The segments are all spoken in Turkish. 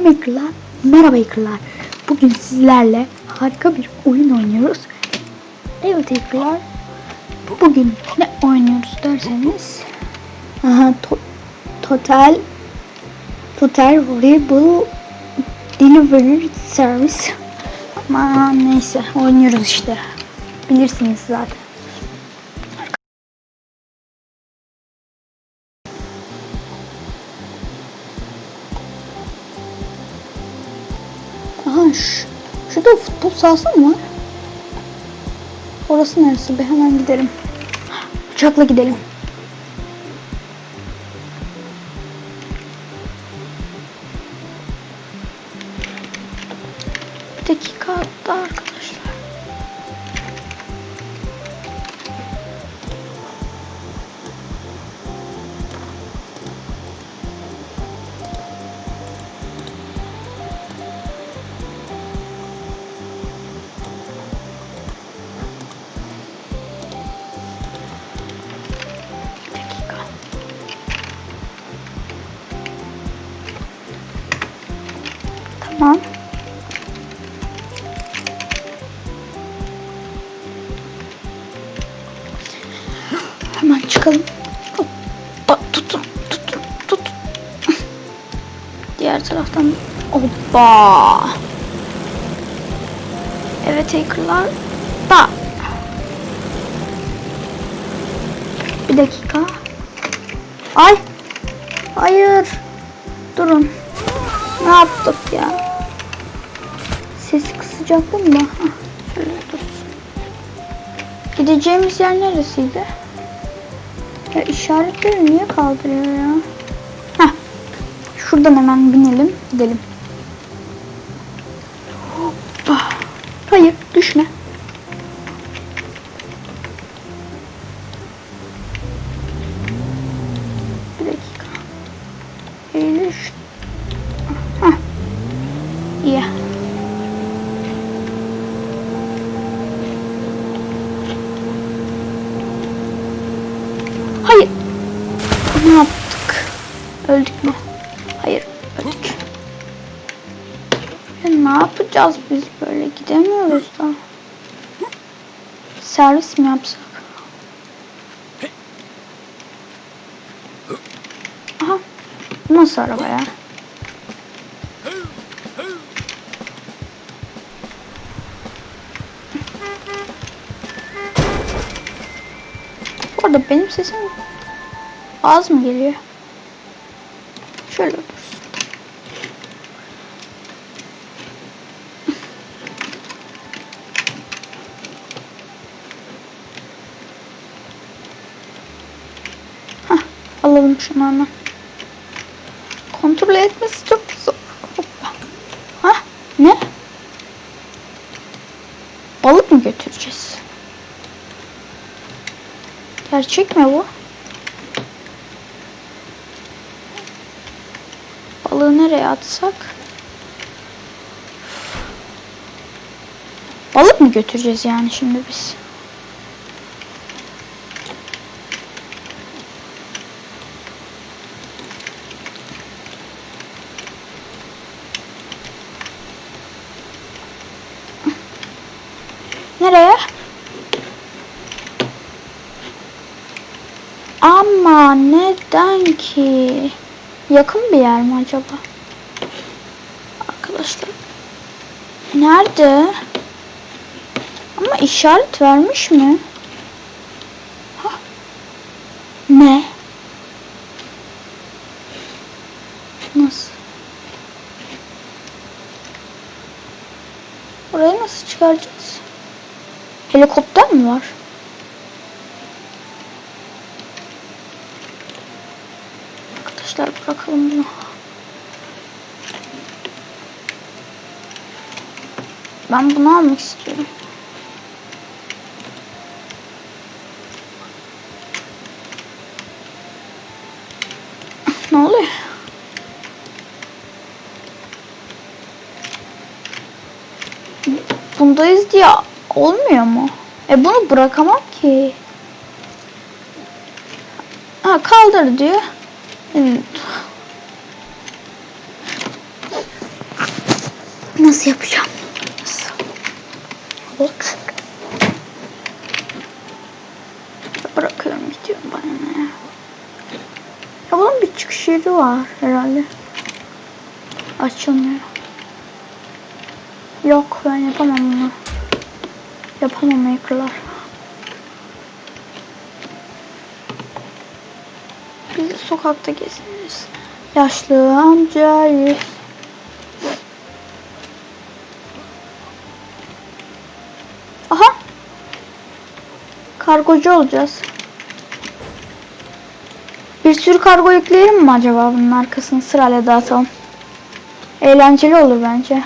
Selam Hacker'lar, merhaba Hacker'lar. Bugün sizlerle harika bir oyun oynuyoruz. Evet Hacker'lar, bugün ne oynuyoruz derseniz... Aha, to- Total... Total Horrible Delivery Service. Ama neyse, oynuyoruz işte. Bilirsiniz zaten. Aha şu, şurada futbol sahası mı var? Orası neresi be hemen gidelim. Uçakla gidelim. Bir dakika hatta arkadaşlar. Çıkalım. Hoppa, tutun, tutun, tutun. Diğer taraftan hoppa. Evet hackerlar. Da. Bir dakika. Ay. Hayır. Durun. Ne yaptık ya? Sesi kısacaktım da. Hah, şöyle dursun. Gideceğimiz yer neresiydi? Ya işaretleri niye kaldırıyor ya? Heh. Şuradan hemen binelim. Gidelim. Hoppa. Hayır düşme. Öldük mü? Hayır, öldük. Ya ne yapacağız biz böyle? Gidemiyoruz da. Servis mi yapsak? Aha. Nasıl araba ya? Bu arada benim sesim az mı geliyor? Şöyle. Hah, alalım şunu hemen. Kontrol etmesi çok zor. Hoppa. Hah, ne? Balık mı götüreceğiz? Gerçek mi bu? Nereye atsak? Balık mı götüreceğiz yani şimdi biz? Nereye? Ama neden ki? Yakın bir yer mi acaba? Arkadaşlar. Nerede? Ama işaret vermiş mi? Hah. Ne? Nasıl? Oraya nasıl çıkaracağız? Helikopter mi var? Arkadaşlar bırakalım bunu. Ben bunu almak istiyorum. ne oluyor? Bundayız diye olmuyor mu? E bunu bırakamam ki. Ha kaldır diyor. Nasıl yapacağım? Evet. Bırakıyorum gidiyorum bana ne ya. Ya bunun bir çıkış yeri var herhalde. Açılmıyor. Yok ben yapamam bunu. Yapamam makerlar. Biz sokakta geziniyoruz. Yaşlı amcayız. Kargocu olacağız. Bir sürü kargo yükleyelim mi acaba bunun arkasını sırayla dağıtalım. Eğlenceli olur bence.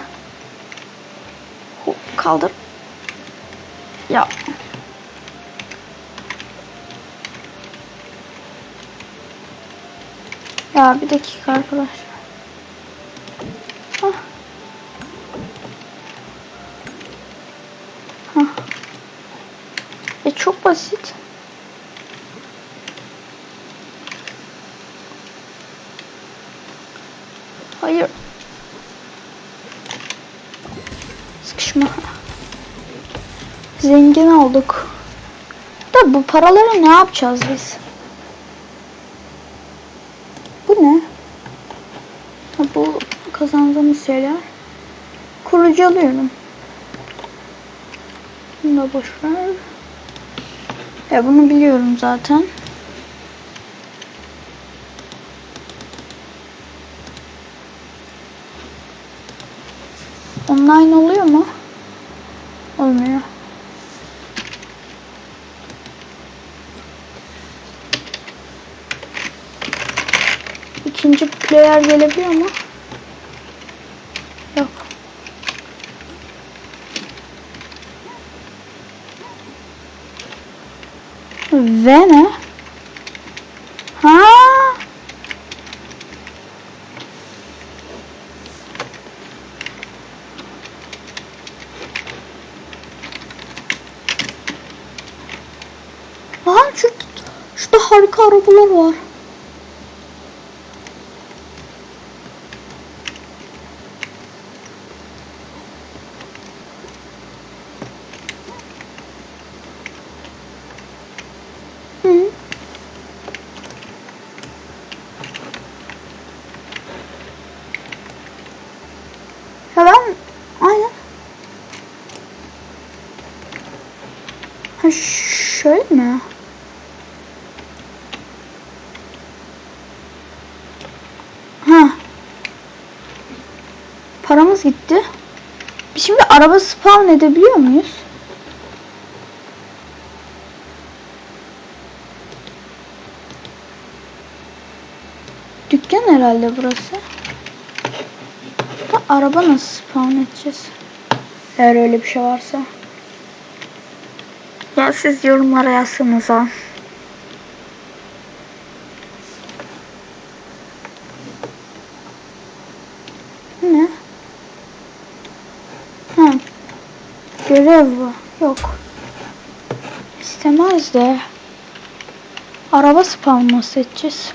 Hop, Kaldır. Ya. Ya bir dakika arkadaşlar. E çok basit. Hayır. Sıkışma. Zengin olduk. Da bu paraları ne yapacağız biz? Bu ne? Ha, bu kazandığımız şeyler. Kurucu alıyorum. Bunu da boş ver. Ya bunu biliyorum zaten. Online oluyor mu? Olmuyor. İkinci player gelebiliyor mu? Ve ne? Ha? Aa şu, şurada harika arabalar var. Hı. Ya ben aynen. Ha şöyle mi? Ha. Paramız gitti. Şimdi araba spawn edebiliyor muyuz? Dükkan herhalde burası. Da araba nasıl spawn edeceğiz? Eğer öyle bir şey varsa. Ya siz yorumlara yazsanız ha. Bu Ne? Ha. Görev bu. Yok. İstemez de. Araba spawn nasıl edeceğiz?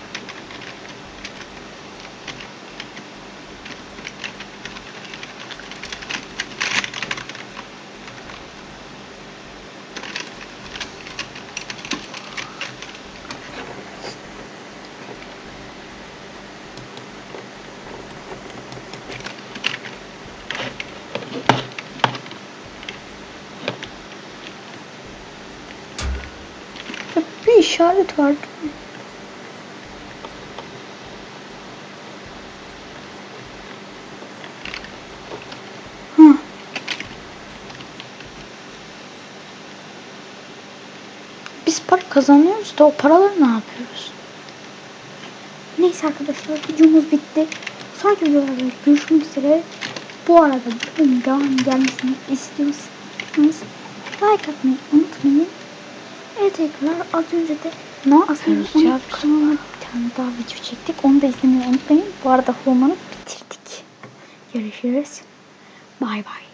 Ya bir işaret vardı. Hı. Biz para kazanıyoruz da o paraları ne yapıyoruz? Neyse arkadaşlar videomuz bitti. Sonraki videolarda görüşmek üzere. Bu arada bu oyunun devam gelmesini istiyorsanız like atmayı tekrar az önce de ne yapıyoruz ya? Kanalıma bir tane daha video çektik. Onu da izlemeyi unutmayın. Bu arada Homan'ı bitirdik. Görüşürüz. Bay bay.